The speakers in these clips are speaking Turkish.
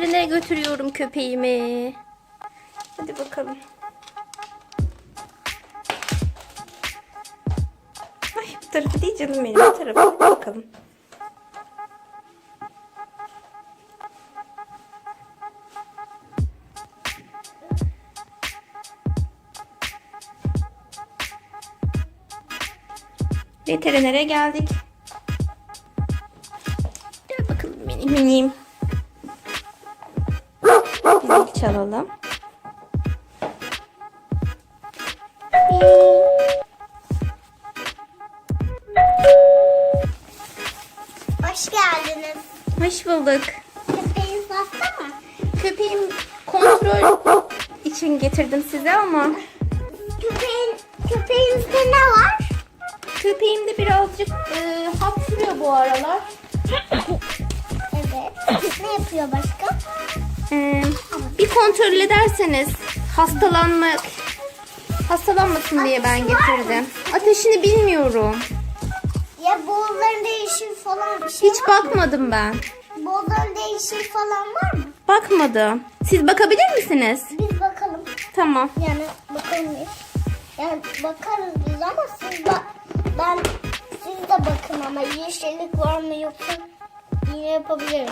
Veterinere götürüyorum köpeğimi. Hadi bakalım. Ay bu tarafı değil canım benim. Bu tarafı. Hadi bakalım. Veterinere geldik. Gel bakalım benim minim. Çalalım. Hoş geldiniz. Hoş bulduk. Köpeğiniz hasta mı? Köpeğim kontrol için getirdim size ama Köpeğin, köpeğinizde ne var? köpeğim de birazcık e, hapşırıyor bu aralar. Evet. ne yapıyor başka? E, bir kontrol ederseniz hastalanmak hastalanmasın diye ben getirdim. Ateşini bilmiyorum. Ya boğulların değişir falan bir şey Hiç var bakmadım ben. mı? Boğulların değişir falan var mı? Bakmadım. Siz bakabilir misiniz? Biz bakalım. Tamam. Yani bakalım biz. Yani bakarız biz ama siz bak ben siz de bakın ama yeşillik var mı yoksa yine yapabiliriz.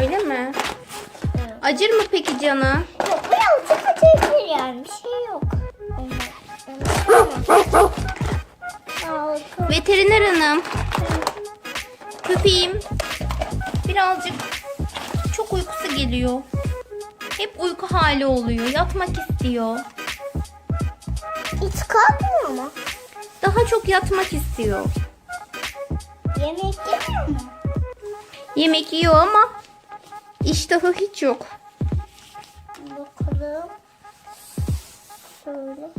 Öyle mi? Acır mı peki canı? Yok birazcık acayip yani bir şey yok. Veteriner hanım. Köpeğim birazcık çok uykusu geliyor. Hep uyku hali oluyor. Yatmak istiyor. Hiç kalkmıyor mu? Daha çok yatmak istiyor. Yemek yemiyor mu? Yemek yiyor ama iştahı hiç yok. Bakalım. Şöyle.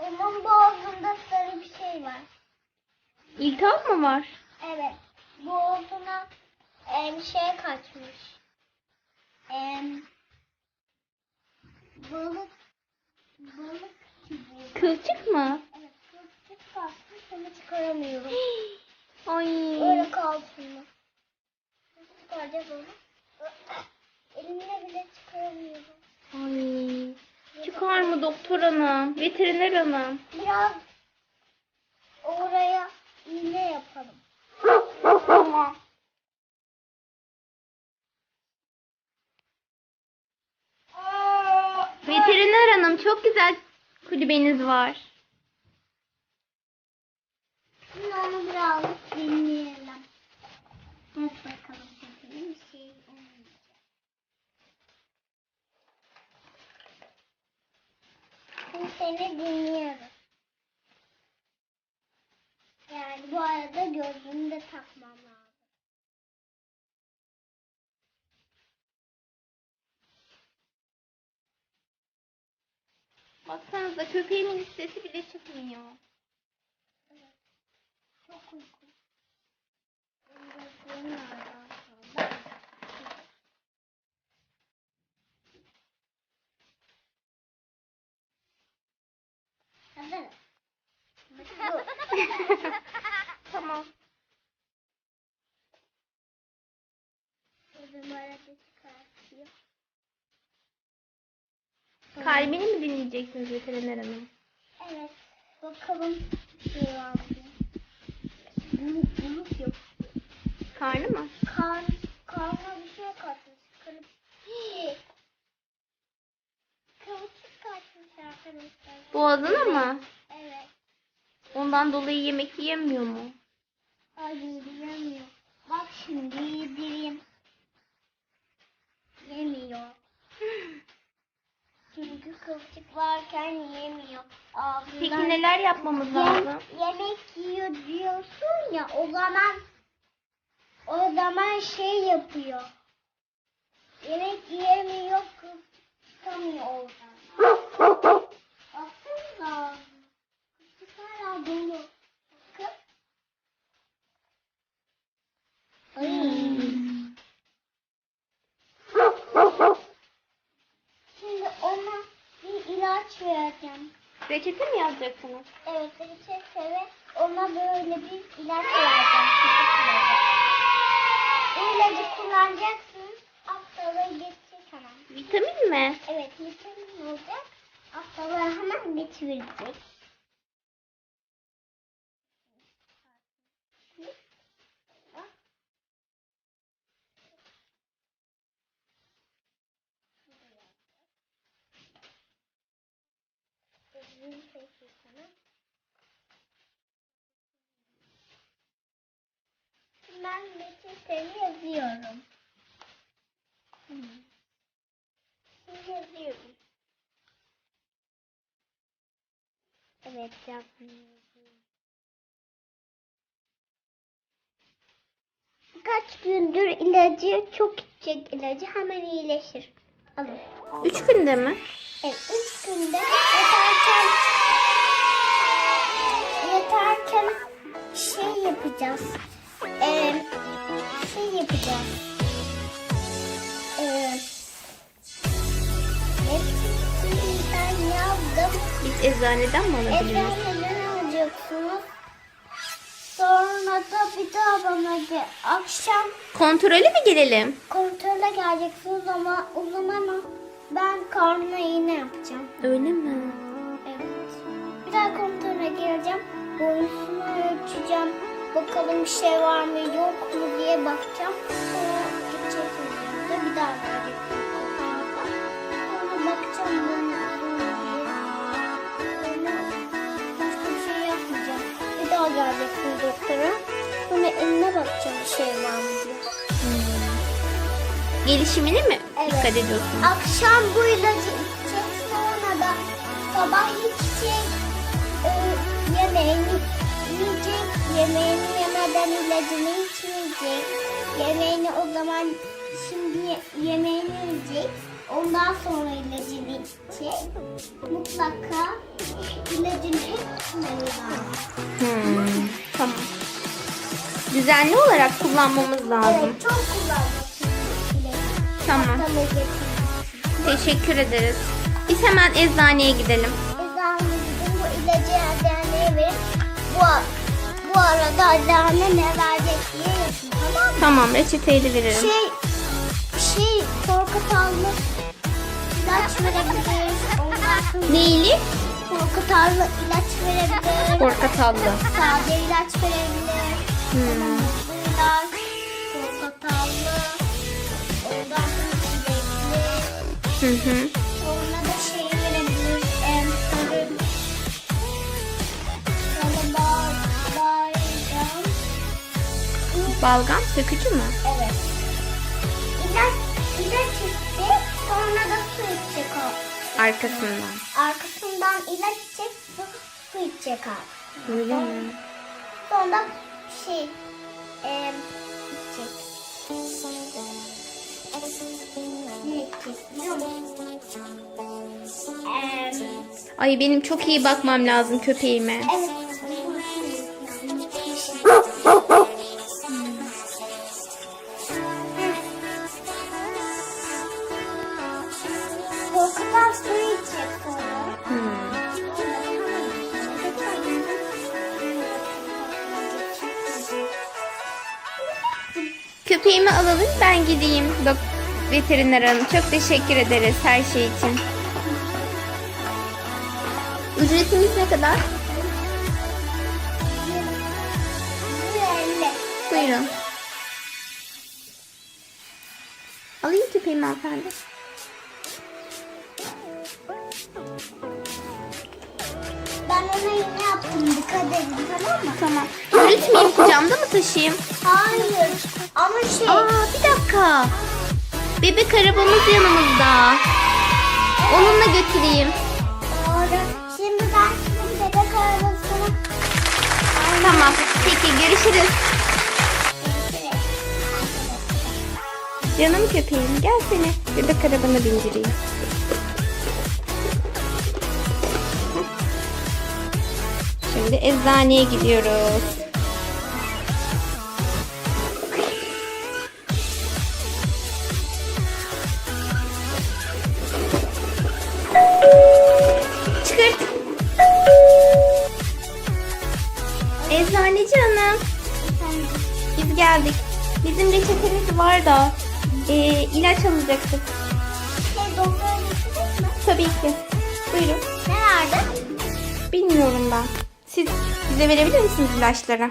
Onun boğazında sarı bir şey var. İltihap mı var? Evet. Boğazına em, şey kaçmış. Em, balık balık gibi. Kılçık mı? Evet, kılçık kaçmış ama çıkaramıyorum. Ay. Öyle şimdi. Nasıl çıkaracağız onu? Elimle bile çıkaramıyorum. Ay. Çıkar mı doktor hanım? Veteriner hanım. Biraz oraya iğne yapalım. Tamam. Veteriner hanım çok güzel kulübeniz var. Şimdi onu birazcık dinleyelim. Evet bakalım bir şey olmayacak. Şimdi seni dinliyoruz. Yani bu arada gözlüğünü de takmam lazım. Baksanıza köpeğimin sesi bile çıkmıyor. Çok uykum. Benim gözlüğüm nerede aslında? Hazır. Tamam. Kalbini mi dinleyeceksiniz veteriner hanım? Evet. Bakalım bir? Buluk buluk yok. Karnı mı? Kan, karnına bir şey kaçmış. Kırıp. Kılçık kaçmış arkadaşlar. Boğazına mı? Evet. Ondan dolayı yemek yiyemiyor mu? Ay yiyemiyor. Bak şimdi yedireyim. Yemiyor. Çünkü kılçık varken yemiyor. Ağzından... Peki neler yapmamız Yem- lazım? yemek yiyor diyorsun ya o zaman o zaman şey yapıyor. Yemek yiyemiyor, kıskamıyor oradan. Baksanıza. Kısık hala dolu. Bakın. Ay. Şimdi ona bir ilaç vereceğim. Reçete mi yazacaksınız? Evet, reçete ve ona böyle bir ilaç vereceğim. Bu ilacı kullanacaksınız. Hastalığı geçecek hemen. Vitamin mi? Evet, vitamin olacak. Hastalığı hemen geçirecek. Ben reçetemi yazıyorum. Şimdi yazıyorum. Evet yazdım. Kaç gündür ilacı çok içecek ilacı hemen iyileşir. Alın. Üç günde mi? Evet, üç günde yatarken yatarken şey yapacağız. Ee, şey yapacağız. Ee, hepsini ben yazdım. Biz eczaneden mi alabiliyoruz? Eczaneden Da bir daha bana bir akşam Kontrole mi gelelim? kontrole geleceksiniz ama o zaman ben karnına iğne yapacağım. Öyle mi? Evet. Bir daha kontrole geleceğim. Boyusunu ölçeceğim. Bakalım bir şey var mı yok mu diye bakacağım. Sonra gideceksiniz doktora. Sonra eline bakacağım bir şey var mı diye. Gelişimine mi Evet. dikkat ediyorsun? Akşam bu ilacı içecek sonra da sabah içecek e, yemeğini yiyecek yemeğini yemeden ilacını içmeyecek yemeğini o zaman şimdi ye- yemeğini yiyecek ondan sonra ilacını içecek mutlaka ilacını hep Düzenli olarak kullanmamız lazım. Evet çok kullanmasın ilacı. Tamam. Teşekkür ederiz. Biz hemen eczaneye gidelim. Eczanemizin bu ilacı eczaneye verin. Bu, bu arada eczane ne verecek diye yazın tamam mı? Tamam reçeteyi de veririm. Şey, şey portakallı ilaç verebiliriz. Ondan Neyli? portakallı ilaç verebiliriz. Portakallı. Sade ilaç verebilir. Hmm. Bu ilaç portakallı. Ondan çilekli. Hı hı. Sonra da şey verebiliriz. Em, sarı. Sonra bal, bayram. Balgam sökücü mü? Evet. İlaç, ilaç içti. Sonra da su içecek o. Arkasından. Arkasından ilaç içecek, su, su içecek abi. Öyle mi? Sonra şey? Em, Ay benim çok iyi bakmam lazım köpeğime. Evet. Köpeğimi alalım ben gideyim. Dok veteriner hanım çok teşekkür ederiz her şey için. Ücretimiz ne kadar? Buyurun. Alayım köpeğimi hanımefendi. Ben ona iğne yaptım. Dikkat edin tamam mı? Tamam. Yürütmeyeyim kucağımda mı taşıyayım? Hayır. Ama şey. Aa bir dakika. Bebek arabamız yanımızda. Onunla götüreyim. Doğru. Şimdi ben bebek arabasını Tamam. Peki görüşürüz. Canım köpeğim gel seni bebek arabana bindireyim. Şimdi eczaneye gidiyoruz. Çıkart. Eczaneci hanım. Biz geldik. Bizim reçetemiz var da e, ilaç alacaktık. Şey, doktor Tabii ki. Buyurun. Nerede? Bilmiyorum ben. Siz bize verebilir misiniz ilaçları?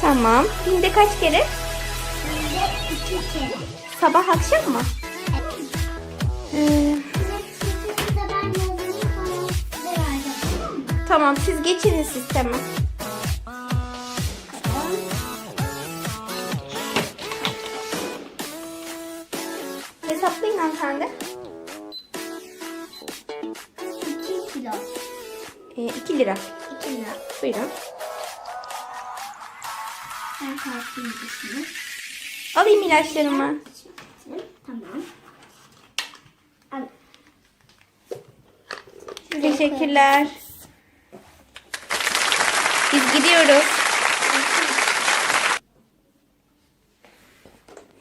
Tamam. Günde kaç kere? Günde iki kere. Sabah akşam mı? Ee. Tamam mı? tamam siz geçiniz sisteme. Lira. 2 lira. Buyurun. Ben kalkayım dışını. Alayım ilaçlarımı. Tamam. Al. Teşekkürler. Biz gidiyoruz.